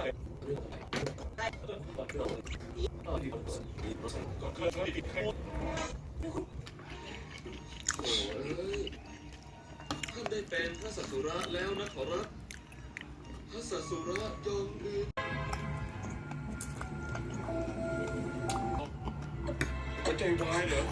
ท่านได้เป็นพระสัสุระแล้วนะขอรับพระสัสุระยอมลืมหัวใจวายเหรอ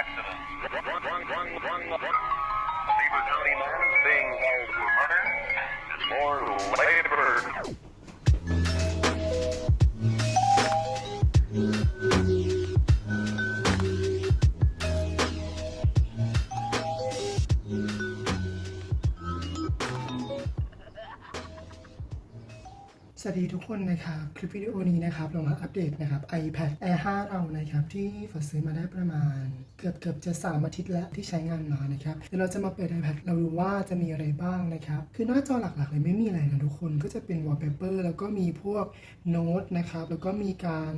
Run. A Beaver County man is being held for murder. And more labor. สวัสดีทุกคนนะครับ คลิปวิดีโอนี้นะครับ เรามาอัปเดตนะครับ iPad Air 5 เรานะครับ ที่ฝนซื้อมาได้ประมาณ เกือบเกือบจะ3อาทิตย์แล้วที่ใช้งานมานะครับเดี๋ยวเราจะมาเปิด iPad เราดูว่าจะมีอะไรบ้างนะครับ คือหน้าจอหลักๆ เลยไม่มีอะไรนะทุกคนก็จะเป็น wallpaper แล้วก็มีพวกโน้ตนะครับ แล้วก็มีการ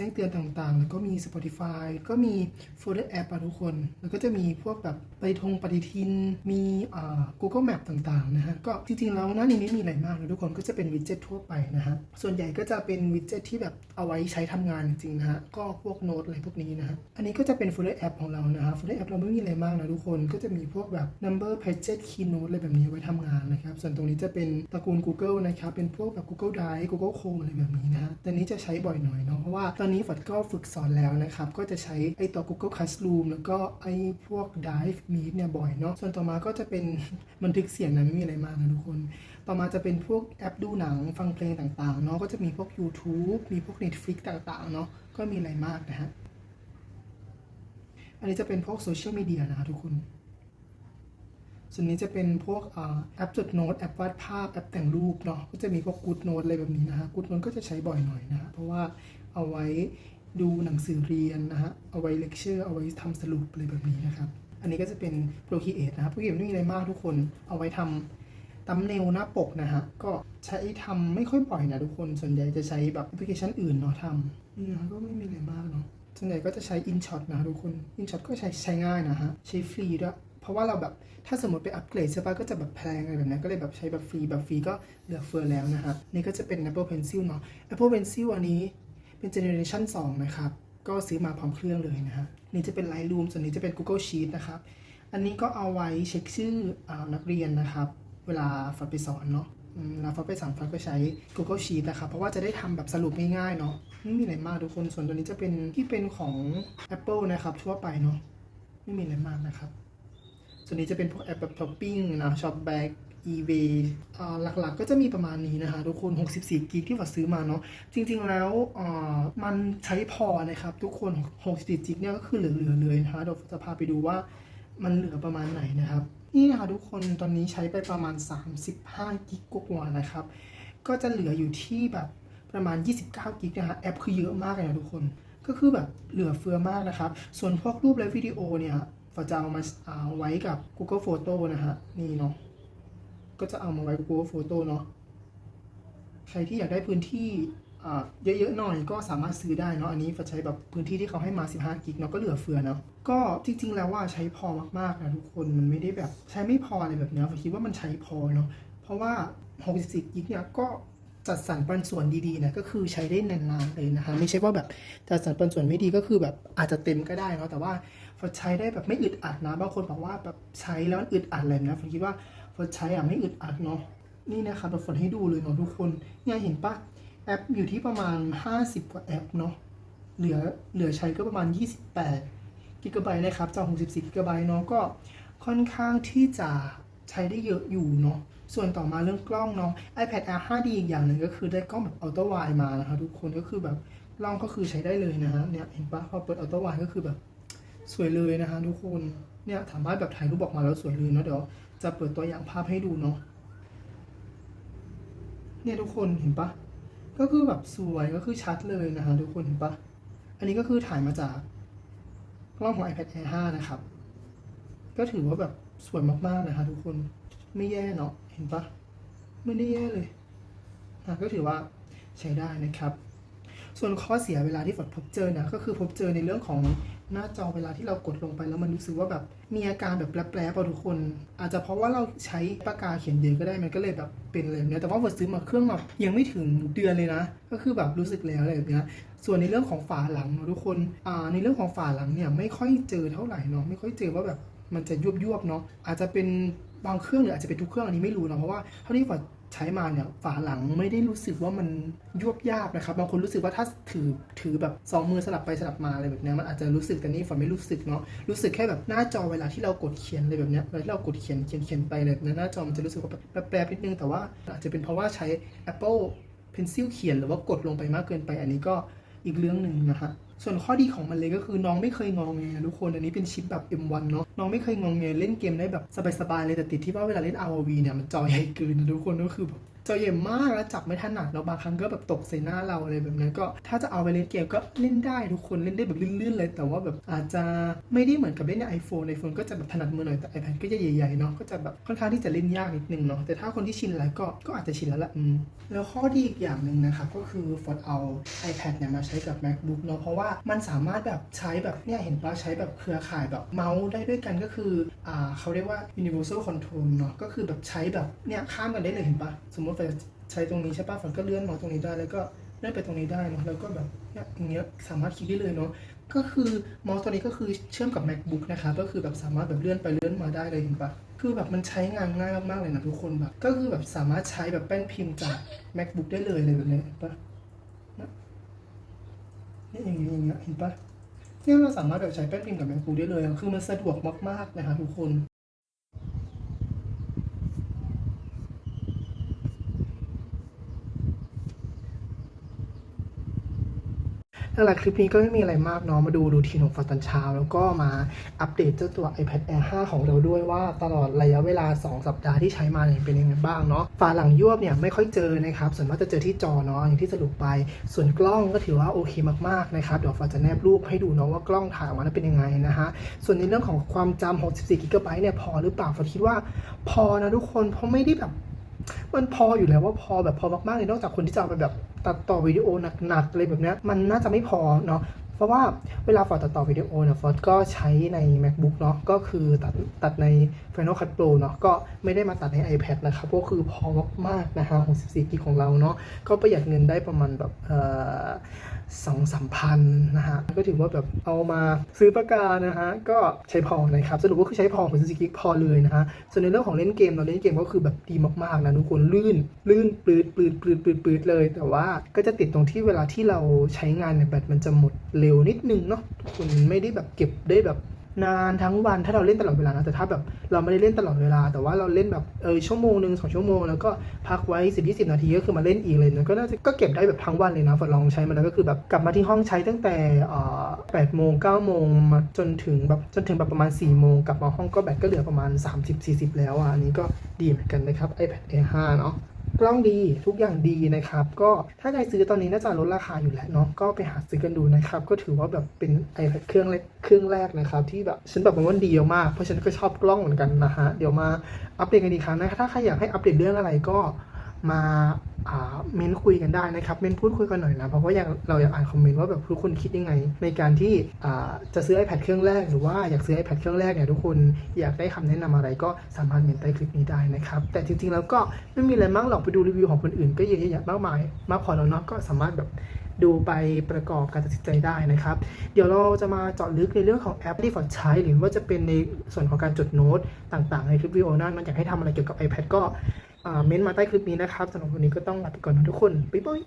จ้งเตือนต่างๆ แล้วก็มี Spotify ก็มี Folder App อะทุกคน แล้วก็จะมีพวกแบบปฏิทงปฏิทิน มีอ่า Google Map ต่างๆ นะฮะ ก็จริงๆ แล้วหน้านี้ไม่มีอะไรมากนะทุกคน ก็จะเป็นวิดเจ็ตทั่วไปนะฮะ ส่วนใหญ่ก็จะเป็นวิดเจ็ตที่แบบเอาไว้ใช้ทำงานจริงๆ นะฮะ ก็พวกโน้ตอะไรพวกนี้นะฮะ อันนี้ก็จะเป็น Folder App ของเรานะฮะ Folder App เราไม่มีอะไรมากนะทุกคน ก็จะมีพวกแบบ Number Pages Keynote อะไรแบบนี้ไว้ทำงานนะครับ ส่วนตรงนี้จะเป็นตระกูล Google นะครับ เป็นพวกแบบ Google Drive Google Chrome อะไรแบบนี้นะฮะแต่นี้จะใช้บ่อยหน่อยเนาะ เพราะว่าตอนนี้ฝัดก็ฝึกสอนแล้วนะครับ ก็จะใช้ไอตัว Google Classroom แล้วก็ไอพวก dive Meet เนี่ยบ่อยเนาะ ส่วนต่อมาก็จะเป็นบันทึกเสียงนะไม่มีอะไรมากนะทุกคน ต่อมาจะเป็นพวกแอปดูหนังฟังเพลงต่างๆเนาะ ก็จะมีพวก YouTube มีพวก Netflix ต่างๆเนาะ ก็มีอะไรมากนะฮะ อันนี้จะเป็นพวกโซเชียลมีเดียนะคะทุกคนส่วนนี้จะเป็นพวกอแอปจดโน้ตแอปวาดภาพแอปแต่งรูปเนาะก็จะมีพวกกูดโน้ตอะไรแบบนี้นะฮะกูดโน้ตก็จะใช้บ่อยหน่อยนะ เพราะว่า เอาไว้ดูหนังสือเรียนนะฮะ เอาไว้เลคเชอร์ เอาไว้ทำสรุปอะไรแบบนี้นะครับ อันนี้ก็จะเป็น Procreate นะครับ Procreate ไม่มีอะไรมากทุกคน เอาไว้ทำตัมเนลหน้าปกนะฮะ ก็ใช้ทำไม่ค่อยบ่อยนะทุกคน ส่วนใหญ่จะใช้แบบแอปพลิเคชันอื่นเนาะทำนี่นะก็ไม่มีอะไรมากเนาะ ส่วนใหญ่ก็จะใช้ InShot นะทุกคน InShot ก็ใช้ใช้ง่ายนะฮะ ใช้ฟรีด้วยเพราะว่าเราแบบถ้าสมมติไปอัปเกรดใช่ปะก็จะแบบแพงอะไรแบบนั้นก็เลยแบบใช้แบบฟรีแบบฟรีก็เหลือเฟือแล้วนะฮะนี่ก็จะเป็น Apple Pencil เนาะ Apple Pencil อันนี้ เป็นเจเนอเรชัน2นะครับ ก็ซื้อมาพร้อมเครื่องเลยนะฮะนี่จะเป็น Lightroom ส่วนนี้จะเป็น Google Sheet นะครับ อันนี้ก็เอาไว้เช็คชื่ออนักเรียนนะครับ เวลาฟัดไปสอนเนาะอืมเวลาฟัดไปสอนฟัดก็ใช้ Google Sheet นะครับ เพราะว่าจะได้ทำแบบสรุปง่ายๆเนาะไม่มีอะไรมากทุกคน ส่วนตัวนี้จะเป็นที่เป็นของ Apple นะครับทั่วไปเนาะไม่มีอะไรมากนะครับ ส่วนนี้จะเป็นพวกแอปแบบช้อปปิ้งนะช็อปแบ็ก eBay หลักๆ ก็จะมีประมาณนี้นะคะทุกคน 64 กิกที่ฝัดซื้อมาเนาะ จริง ๆ แล้วมันใช้พอนะครับ ทุกคน 64 กิกเนี่ยก็คือเหลือๆเลยนะคะเดี๋ยวจะพาไปดูว่ามันเหลือประมาณไหนนะครับ นี่นะคะทุกคนตอนนี้ใช้ไปประมาณ 35 กิกกว่าๆนะครับ ก็จะเหลืออยู่ที่แบบประมาณ 29 กิกนะคะแอปคือเยอะมากเลยนะทุกคน ก็คือแบบเหลือเฟือมากนะครับ ส่วนพวกรูปและวิดีโอเนี่ยฝาจะเอามาเอาไว้กับ Google Photo นะฮะนี่เนาะ ก็จะเอามาไว้กับ Google Photo เนาะใครที่อยากได้พื้นที่เยอะๆหน่อยก็สามารถซื้อได้เนาะอันนี้ใช้แบบพื้นที่ที่เขาให้มา 15 กิกเนาะก็เหลือเฟือเนาะก็จริง ๆ แล้วว่าใช้พอมากๆนะทุกคนมันไม่ได้แบบใช้ไม่พออะไรแบบเนี้ยฝาคิดว่ามันใช้พอเนาะเพราะว่า 64 กิกเนี่ยก็จัดสรรปันส่วนดีๆนะก็คือใช้ได้นานๆเลยนะคะไม่ใช่ว่าแบบจัดสรรปันส่วนไม่ดีก็คือแบบอาจจะเต็มก็ได้เนาะแต่ว่าฟอใช้ได้แบบไม่อึดอัดนะบางคนบอกว่าแบบใช้แล้วอึดอัดเลยนะฟอคิดว่า ฟอใช้อะไม่อึดอัดเนาะนี่นะคะเราฝนให้ดูเลยเนาะทุกคนเนี่ยเห็นปะแอปอยู่ที่ประมาณ 50 กว่าแอปเนาะเหลือเหลือใช้ก็ประมาณ 28กิกะไบต์นะครับจอ64กิกะไบต์เนาะก็ค่อนข้างที่จะใช้ได้เยอะอยู่เนาะส่วนต่อมาเรื่องกล้องเนาะ iPad Air 5D อีกอย่างหนึ่งก็คือได้กล้องแบบ Auto Wide มานะคะทุกคนก็คือแบบกล้องก็คือใช้ได้เลยนะฮะเนี่ยเห็นปะพอเปิด Auto Wide ก็คือแบบ สวยเลยนะคะทุกคนเนี่ยสามารถแบบถ่ายรูปออกมาแล้วสวยเลยเนาะเดี๋ยวจะเปิดตัวอย่างภาพให้ดูเนาะเนี่ยทุกคนเห็นปะก็คือแบบสวยก็คือชัดเลยนะคะทุกคนเห็นปะอันนี้ก็คือถ่ายมาจากกล้องของ iPad Air 5 นะครับ ก็ถือว่าแบบสวยมากๆนะคะทุกคนไม่แย่เนาะเห็นปะไม่ได้แย่เลยอะก็ถือว่าใช้ได้นะครับ ส่วนข้อเสียเวลาที่ฝนพบเจอนะก็คือพบเจอในเรื่องของ หน้าจอเวลาที่เรากดลงไปแล้วมันรู้สึกว่าแบบมีอาการแบบแปลกๆป่ะทุกคน อาจจะเพราะว่าเราใช้ปากกาเขียนเยอะก็ได้มันก็เลยแบบเป็นอะไรแบบเนี้ยแต่ว่าฝนซื้อมาเครื่องแบบยังไม่ถึงเดือนเลยนะ ก็คือแบบรู้สึกแล้วอะไรแบบเนี้ยส่วนในเรื่องของฝาหลังเนอะทุกคนอ่าในเรื่องของฝาหลังเนี่ยไม่ค่อยเจอเท่าไหร่เนาะไม่ค่อยเจอว่าแบบมันจะยุบยุบๆเนาะอาจจะเป็นบางเครื่องหรืออาจจะเป็นทุกเครื่องอันนี้ไม่รู้นะเพราะว่าเท่าที่ฝน ใช้มาเนี่ยฝาหลังไม่ได้รู้สึกว่ามันยวบยาบนะครับบางคนรู้สึกว่าถ้าถือถือแบบสองมือสลับไปสลับมาอะไรแบบนี้มันอาจจะรู้สึกแต่นี่ฝนไม่รู้สึกเนาะรู้สึกแค่แบบหน้าจอเวลาที่เรากดเขียนอะไรแบบนี้เวลาที่เรากดเขียนเขียนเขียนไปเลยนะหน้าจอมันจะรู้สึกว่าแบบแปรๆนิดนึงแต่ว่าอาจจะเป็นเพราะว่าใช้ Apple Pencil เขียนหรือว่ากดลงไปมากเกินไป อันนี้ก็อีกเรื่องหนึ่งนะฮะ ส่วนข้อดีของมันเลยก็คือน้องไม่เคยงองแงทุกคนอันนี้เป็นชิปแบบ M1 เนาะน้องไม่เคยงองแงเล่นเกมได้แบบสบายๆเลยแต่ติดที่ว่าเวลาเล่น ROV เนี่ยมันจอใหญ่เกินนะทุกคนก็คือแบบ จอใหญ่มากแล้วจับไม่ถนัดแล้วบางครั้งก็แบบตกใส่หน้าเราอะไรแบบนั้นก็ ถ้าจะเอาไปเล่นเกมก็เล่นได้ทุกคนเล่นได้แบบลื่นๆเลย แต่ว่าแบบอาจจะไม่ได้เหมือนกับเล่นใน iPhone iPhone ก็จะแบบถนัดมือหน่อยแต่ iPad ก็จะใหญ่ๆเนาะก็จะแบบค่อนข้างที่จะเล่นยากนิดนึงเนาะแต่ถ้าคนที่ชินแล้วก็ก็อาจจะชินแล้วละอืมแล้วข้อดีอีกอย่างหนึ่งนะครับก็คือฟอร์ดเอา iPad เนี่ยมาใช้กับ MacBook เนาะเพราะว่ามันสามารถแบบใช้แบบเนี่ยเห็นปะใช้แบบเครือข่ายแบบเมาส์ได้ด้วยกันก็คืออ่าเขาเรียกว่า universal control เนาะก็คือแบบใช้แบบเนี่ยข้ามกันได้เลยเห็นปะสมมติฝนใช้ตรงนี้ใช่ป่ะฝันก็เลื่อนมาตรงนี้ได้ แล้วก็เลื่อนไปตรงนี้ได้เนาะแล้วก็แบบนี่อย่างเงี้ยสามารถคลิกได้เลยเนาะก็คือเมาส์ตัวนี้ก็คือเชื่อมกับ MacBook นะคะก็คือแบบสามารถแบบเลื่อนไปเลื่อนมาได้เลยเห็นปะคือแบบมันใช้งานง่ายมากๆเลยนะทุกคนแบบก็คือแบบสามารถใช้แบบแป้นพิมพ์จาก MacBook ได้เลยเลยแบบนี้เห็นปะนี่อย่างเงี้ยอย่างเงี้ยเห็นปะเนี่ยเราสามารถแบบใช้แป้นพิมพ์กับแมคบูได้เลย คือมันสะดวกมากๆนะคะทุกคน นั่นแหละคลิปนี้ก็ไม่มีอะไรมากเนาะมาดูรูทีนของฟอตอนเช้า แล้วก็มาอัปเดตเจ้าตัว iPad Air 5 ของเราด้วยว่าตลอดระยะเวลา 2 สัปดาห์ที่ใช้มาเนี่ยเป็นยังไงบ้างเนาะฝาหลังยวบเนี่ยไม่ค่อยเจอนะครับส่วนมากจะเจอที่จอเนาะอย่างที่สรุปไป ส่วนกล้องก็ถือว่าโอเคมากๆนะครับเดี๋ยวฟอจะแนบรูปให้ดูเนาะว่ากล้องถ่ายออกมาแล้วเป็นยังไงนะฮะส่วนในเรื่องของความจำ64 g b เนี่ยพอหรือเปล่าฟอคิดว่าพอนะทุกคนเพราะไม่ได้แบบ มันพออยู่แล้วว่าพอแบบพอมากๆเลยนอกจากคนที่จะเอาไปแบบตัดต่อวิดีโอหนักๆอะไรแบบเนี้ยมันน่าจะไม่พอเนาะ เพราะว่าเวลาฟอร์ดตัดต่อวิดีโอเนี่ยฟอร์ดก็ใช้ใน macbook เนาะก็คือตัดตัดใน final cut pro เนาะก็ไม่ได้มาตัดใน ipad นะครับก็คือพอมากๆนะฮะ64กิกของเราเนาะก็ประหยัดเงินได้ประมาณแบบเอ่อสองสามพันนะฮะก็ถือว่าแบบเอามาซื้อปากกานะฮะก็ใช้พอนะครับสรุปก็คือใช้พอ64กิกพอเลยนะฮะส่วนในเรื่องของเล่นเกมเราเล่นเกมก็คือแบบดีมากๆนะทุกคนลื่นลื่นปลืดปลืดปลืดปืดปืดเลย แต่ว่าก็จะติดตรงที่เวลาที่เราใช้งานเนี่ยแบตมันจะหมดเร็วนิดนึงเนาะทุกคนไม่ได้แบบเก็บได้แบบนานทั้งวันถ้าเราเล่นตลอดเวลานะแต่ถ้าแบบเราไม่ได้เล่นตลอดเวลา แต่ว่าเราเล่นแบบเออชั่วโมงหนึ่งสองชั่วโมงแล้วก็พักไว้สิบยี่สิบนาทีก็คือมาเล่นอีกเลยนะก็น่าจะก็เก็บได้แบบทั้งวันเลยนะฝนลองใช้มาแล้วก็คือแบบกลับมาที่ห้องใช้ตั้งแต่แปดโมงเก้าโมงมาจนถึงแบบจนถึงแบบประมาณสี่โมงกลับมาห้องก็แบตก็เหลือประมาณ30-40แล้วอะอันนี้ก็ดีเหมือนกันนะครับ iPad Air 5เนาะ กล้องดีทุกอย่างดีนะครับ ก็ถ้าใครซื้อตอนนี้น่าจะลดราคาอยู่แล้วเนาะก็ไปหาซื้อกันดูนะครับ ก็ถือว่าแบบเป็น iPad เครื่องแรกเครื่องแรกนะครับที่แบบฉันแบบมันว่าดีมากเพราะฉันก็ชอบกล้องเหมือนกันนะฮะเดี๋ยวมาอัปเดตกันอีกครั้งนะถ้าใครอยากให้อัปเดตเรื่องอะไรก็มา เม้นคุยกันได้นะครับ เม้นพูดคุยกันหน่อยนะ เพราะว่าอยากเราอยากอ่านคอมเมนต์ว่าแบบทุกคนคิดยังไง ในการที่จะซื้อ iPad เครื่องแรก หรือว่าอยากซื้อ iPad เครื่องแรกเนี่ยทุกคนอยากได้คำแนะนำอะไรก็สามารถเมนใต้คลิปนี้ได้นะครับ แต่จริงๆแล้วก็ไม่มีอะไรมากหรอกไปดูรีวิวของคนอื่นก็เยอะแยะมากมาย มากพอแล้วเนาะก็สามารถแบบดูไปประกอบการตัดสินใจได้นะครับ เดี๋ยวเราจะมาเจาะลึกในเรื่องของแอปที่ฝอดใช้ หรือว่าจะเป็นในส่วนของการจดโน้ตต่างๆ ในคลิปวิดีโอนั้นมันอยากให้ทำอะไรเกี่ยวกับ iPad ก็ เม้นต์มาใต้คลิปนี้นะครับสำหรับวันนี้ก็ต้องลาไปก่อนนะทุกคน บ๊ายบาย